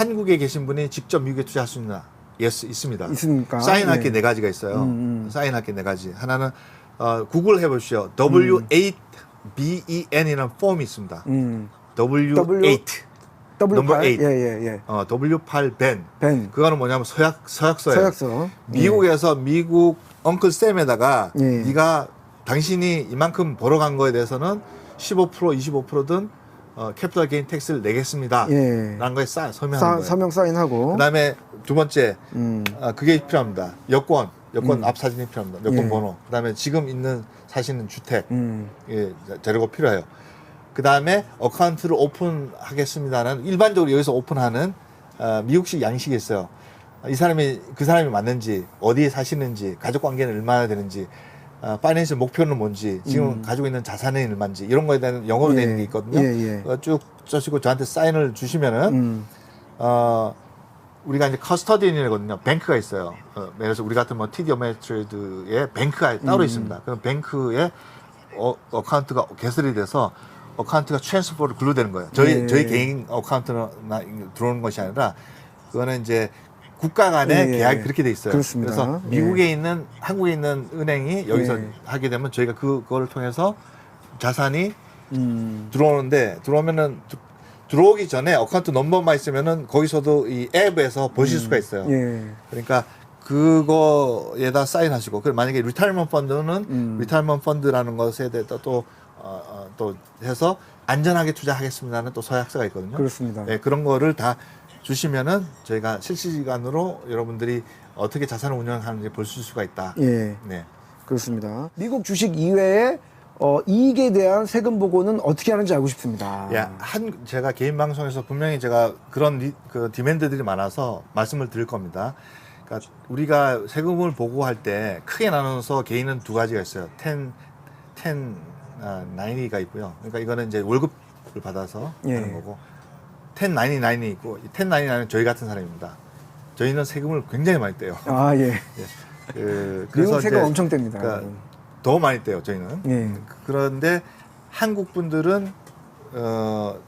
한국에 계신 분이 직접 미국에 투자할 수 있나? 예스 있습니다. 있습니까? 사인할 네. 게네 가지가 있어요. 음, 음. 사인할 게 네 가지. 하나는 어, 구글 해보시오. W8BEN이라는 폼이 있습니다. 음. W8 W 넘버 8 eight. 예예 예. 어, W8 벤 벤 그거는 뭐냐면 서약 서약서예요. 서약서. 미국에서 미국 엉클 쌤에다가 예. 네가 당신이 이만큼 벌어간 거에 대해서는 15% 25%든 어, 캐피탈 게인 텍스를 내겠습니다. 예. 라는 거에 싸 서명하는 사, 거예요. 서명 사인하고. 그다음에 두 번째 음. 아, 그게 필요합니다. 여권, 여권 음. 앞 사진이 필요합니다. 여권 예. 번호. 그다음에 지금 있는 사시는 주택 음. 예, 자료가 필요해요. 그다음에 어카운트를 오픈하겠습니다는 일반적으로 여기서 오픈하는 어, 미국식 양식이 있어요. 이 사람이 그 사람이 맞는지 어디에 사시는지 가족 관계는 얼마나 되는지 어, 파이낸셜 목표는 뭔지 지금 음. 가지고 있는 자산이 얼마인지 이런 거에 대한 영어로 되어 있는 게 있거든요. 예, 예. 어, 쭉 써시고 저한테 사인을 주시면은 음. 어, 우리가 이제 커스터디언이거든요. 뱅크가 있어요. 어, 예를 들어서 우리 같은 뭐 TD 어메이트드에 뱅크가 따로 음. 있습니다. 그럼 뱅크에 어, 어카운트가 개설이 돼서 어카운트가 트랜스퍼로 근로되는 거예요. 저희 예. 저희 개인 어카운트나 들어오는 것이 아니라 그거는 이제 국가 간의 예, 예. 계약이 그렇게 돼 있어요. 그렇습니다. 래서 예. 미국에 있는 한국에 있는 은행이 여기서 예. 하게 되면 저희가 그걸 통해서 자산이 음. 들어오는데 들어오면은 드- 들어오기 전에 어카운트 넘버만 있으면은 거기서도 이 앱에서 보실 수가 있어요. 예. 그러니까 그거에다 사인하시고 그 만약에 리타이먼 펀드는 음. 리타이먼 펀드라는 것에 대해서 또 어, 어, 또 해서 안전하게 투자하겠습니다는 또 서약서가 있거든요. 그렇습니다. 네, 그런 거를 다 주시면은 저희가 실시간으로 여러분들이 어떻게 자산을 운영하는지 볼 수가 있다. 예. 네. 그렇습니다. 미국 주식 이외에 어, 이익에 대한 세금 보고는 어떻게 하는지 알고 싶습니다. 야, 한 제가 개인 방송에서 분명히 제가 그런 리, 그 디맨드들이 많아서 말씀을 드릴 겁니다. 그러니까 우리가 세금을 보고할 때 크게 나눠서 개인은 두 가지가 있어요. 10, 10, 아, 90가 있고요. 그러니까 이거는 이제 월급을 받아서 예. 하는 거고 10, 99이 있고 10, 99는 저희 같은 사람입니다. 저희는 세금을 굉장히 많이 떼요. 아, 예. 그, 미국 세금 엄청 뗍니다. 그러니까 더 많이 떼요 저희는. 예. 그런데 한국 분들은 어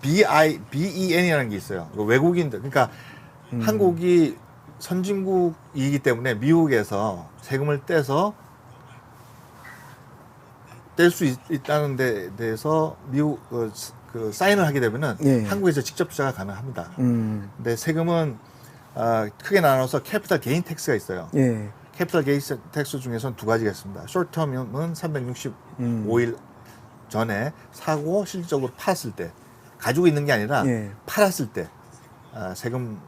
BI BEN이라는 게 있어요. 그 외국인들 그러니까 음. 한국이 선진국이기 때문에 미국에서 세금을 떼서 뗄 수 있다는 데 대해서 미국 그, 스- 그 사인을 하게 되면은 예. 한국에서 직접 투자가 가능합니다. 음. 근데 세금은 아, 크게 나눠서 캐피탈 게인 텍스가 있어요. 예. 캐피탈 게인 텍스 중에서는 두 가지가 있습니다. 쇼트텀은 365일 전에 사고 실질적으로 팔았을 때 가지고 있는 게 아니라 예. 팔았을 때 아, 세금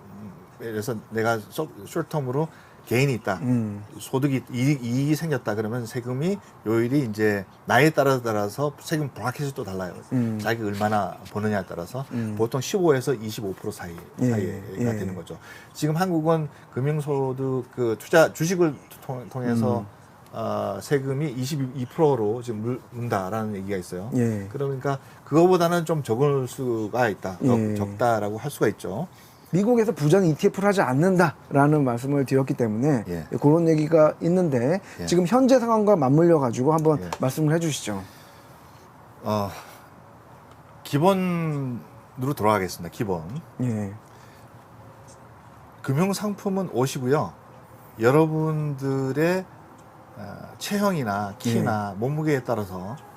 에서 내가 쇼트텀으로 개인이 있다. 음. 소득이 이익, 이익이 생겼다 그러면 세금이 요일이 이제 나이에 따라 따라서 세금 브라켓이 또 달라요. 음. 자기 얼마나 버느냐에 따라서 음. 보통 15에서 25% 사이 예, 사이가 예. 되는 거죠. 지금 한국은 금융소득 그 투자 주식을 통, 통해서 음. 어, 세금이 22%로 지금 물- 문다라는 얘기가 있어요. 예. 그러니까 그거보다는 좀 적을 수가 있다. 적- 예. 적다라고 할 수가 있죠. 미국에서 부정 ETF를 하지 않는다라는 말씀을 드렸기 때문에 예. 그런 얘기가 있는데 예. 지금 현재 상황과 맞물려 가지고 한번 예. 말씀을 해주시죠. 어, 기본으로 돌아가겠습니다. 기본. 예. 금융 상품은 옷이고요. 여러분들의 어, 체형이나 키나 몸무게에 따라서 그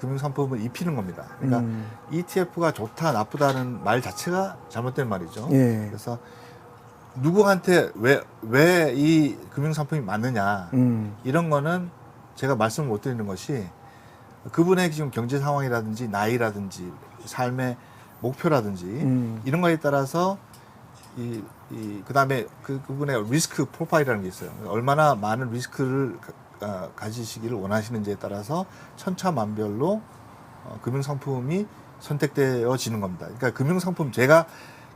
금융 상품을 입히는 겁니다. 그러니까 음. ETF가 좋다 나쁘다는 말 자체가 잘못된 말이죠. 예. 그래서 누구한테 왜 왜 이 금융 상품이 맞느냐 음. 이런 거는 제가 말씀을 못 드리는 것이 그분의 지금 경제 상황이라든지 나이라든지 삶의 목표라든지 음. 이런 거에 따라서 이, 이 그다음에 그 그분의 리스크 프로파일이라는 게 있어요. 얼마나 많은 리스크를 가, 아, 가지시기를 원하시는지에 따라서 천차만별로 어, 금융 상품이 선택되어지는 겁니다. 그러니까 금융 상품 제가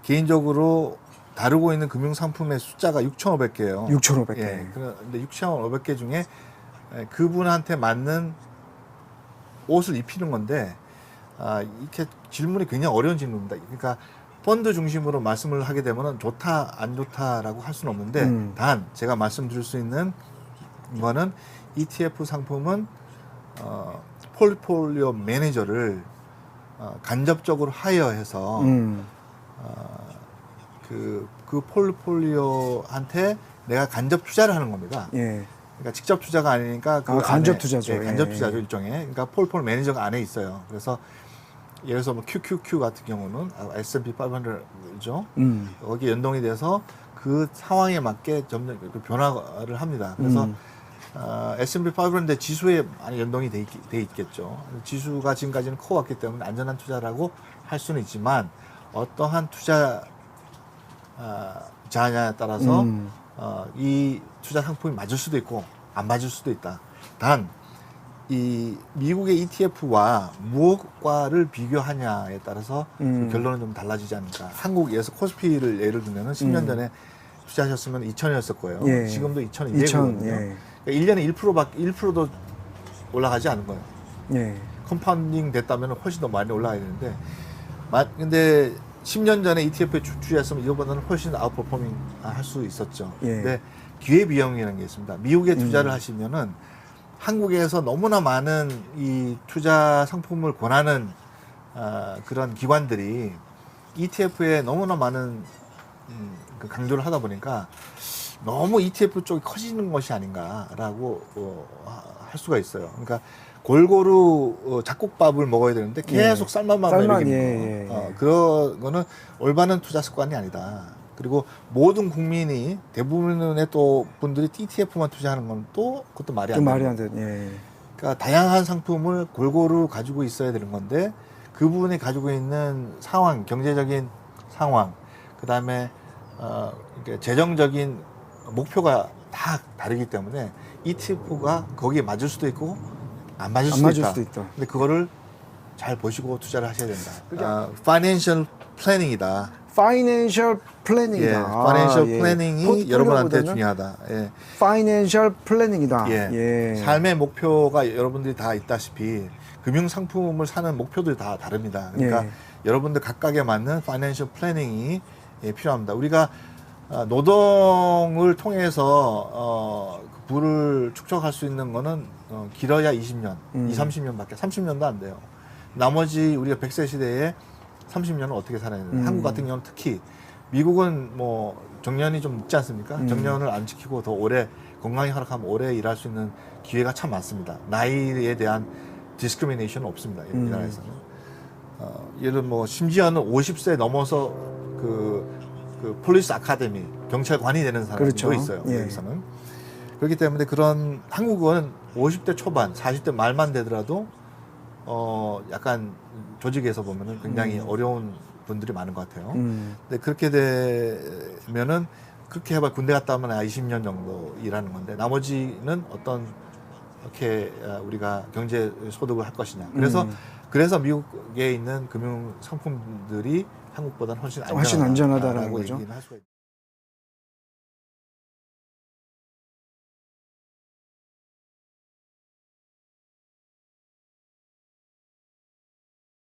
개인적으로 다루고 있는 금융 상품의 숫자가 6,500개예요. 6,500개. 예. 그런데 6,500개 중에 에, 그분한테 맞는 옷을 입히는 건데 아, 이렇게 질문이 굉장히 어려운 질문입니다. 그러니까 펀드 중심으로 말씀을 하게 되면은 좋다 안 좋다라고 할 수는 없는데 음. 단 제가 말씀드릴 수 있는 거는 ETF 상품은 어, 폴리폴리오 매니저를 어, 간접적으로 하여해서 음. 그, 그 폴리폴리오한테 내가 간접 투자를 하는 겁니다. 예. 그러니까 직접 투자가 아니니까 그 아, 간접 투자죠. 예, 간접 예. 투자죠 일종의. 그러니까 폴폴 매니저가 안에 있어요. 그래서 예를 들어서 뭐 QQQ 같은 경우는 아, S&P 500죠. 음. 거기 연동이 돼서 그 상황에 맞게 점점 그 변화를 합니다. 그래서 음. 어, S&P 500인데 지수에 많이 연동이 돼, 있, 돼 있겠죠. 지수가 지금까지는 커왔기 때문에 안전한 투자라고 할 수는 있지만 어떠한 투자 아, 자냐에 따라서 음. 어, 이 투자 상품이 맞을 수도 있고 안 맞을 수도 있다. 단 이 미국의 ETF와 무엇과를 비교하냐에 따라서 음. 그 결론은 좀 달라지지 않을까. 한국에서 코스피를 예를 들면 은 10년 음. 전에 투자하셨으면 2천이었을 거예요. 예. 지금도 2,200이거든요. 2000, 예. 그러니까 1년에 1%밖에 1%도 올라가지 않은 거예요. 예. 컴파운딩 됐다면 훨씬 더 많이 올라가야 되는데 마- 근데 10년 전에 ETF에 주- 투자했으면 이거보다는 훨씬 아웃퍼포밍 할 수 있었죠. 예. 근데 기회 비용이라는 게 있습니다. 미국에 투자를 음. 하시면은 한국에서 너무나 많은 이 투자 상품을 권하는 아, 그런 기관들이 ETF에 너무나 많은 음, 그 강조를 하다 보니까 너무 ETF 쪽이 커지는 것이 아닌가라고 어, 하- 할 수가 있어요. 그러니까 골고루 어, 잡곡밥을 먹어야 되는데 계속 예. 쌀만만 쌀만, 먹이는 예, 거. 예, 예. 어, 그런 거는 올바른 투자 습관이 아니다. 그리고 모든 국민이 대부분의 또 분들이 ETF만 투자하는 건 또 그것도 말이 안좀 돼요. 말이 안 돼. 예. 그러니까 다양한 상품을 골고루 가지고 있어야 되는 건데 그 부분이 가지고 있는 상황, 경제적인 상황, 그 다음에 어, 재정적인 목표가 다 다르기 때문에 ETF가 거기에 맞을 수도 있고 안 맞을, 안 수도, 맞을 있다. 수도 있다. 근데 그거를 잘 보시고 투자를 하셔야 된다. 아, 파이낸셜 플래닝이다. 파이낸셜 예, 플래닝이다. 파이낸셜 예. 플래닝이 여러분한테 포트폴리오보다는 중요하다. 예. 파이낸셜 플래닝이다. 예. 예. 삶의 목표가 여러분들이 다 있다시피 금융 상품을 사는 목표들이 다 다릅니다. 그러니까 예. 여러분들 각각에 맞는 파이낸셜 플래닝이 예, 필요합니다. 우리가 어, 노동을 통해서 어, 그 부를 축적할 수 있는 거는 어, 길어야 20년, 음. 2, 30년밖에 30년도 안 돼요. 나머지 우리가 100세 시대에 30년을 어떻게 살아야 되나? 음. 한국 같은 경우는 특히 미국은 뭐 정년이 좀 늦지 않습니까? 음. 정년을 안 지키고 더 오래 건강이 허락하면 오래 일할 수 있는 기회가 참 많습니다. 나이에 대한 디스크리미네이션은 없습니다. 이 음. 나라에서는. 어, 예를 뭐 심지어는 50세 넘어서 그, 그 폴리스 아카데미 경찰관이 되는 사람도 그렇죠. 있어요. 예. 여기서는 그렇기 때문에 그런 한국은 50대 초반, 40대 말만 되더라도 어 약간 조직에서 보면은 굉장히 음. 어려운 분들이 많은 것 같아요. 음. 근데 그렇게 되면은 그렇게 해봐 군대 갔다 오면 아 20년 정도 일하는 건데 나머지는 어떤 이렇게 어, 우리가 경제 소득을 할 것이냐. 그래서 음. 그래서 미국에 있는 금융 상품들이 한국보다는 훨씬 안전하다라고 훨씬 안전하다라는 거죠.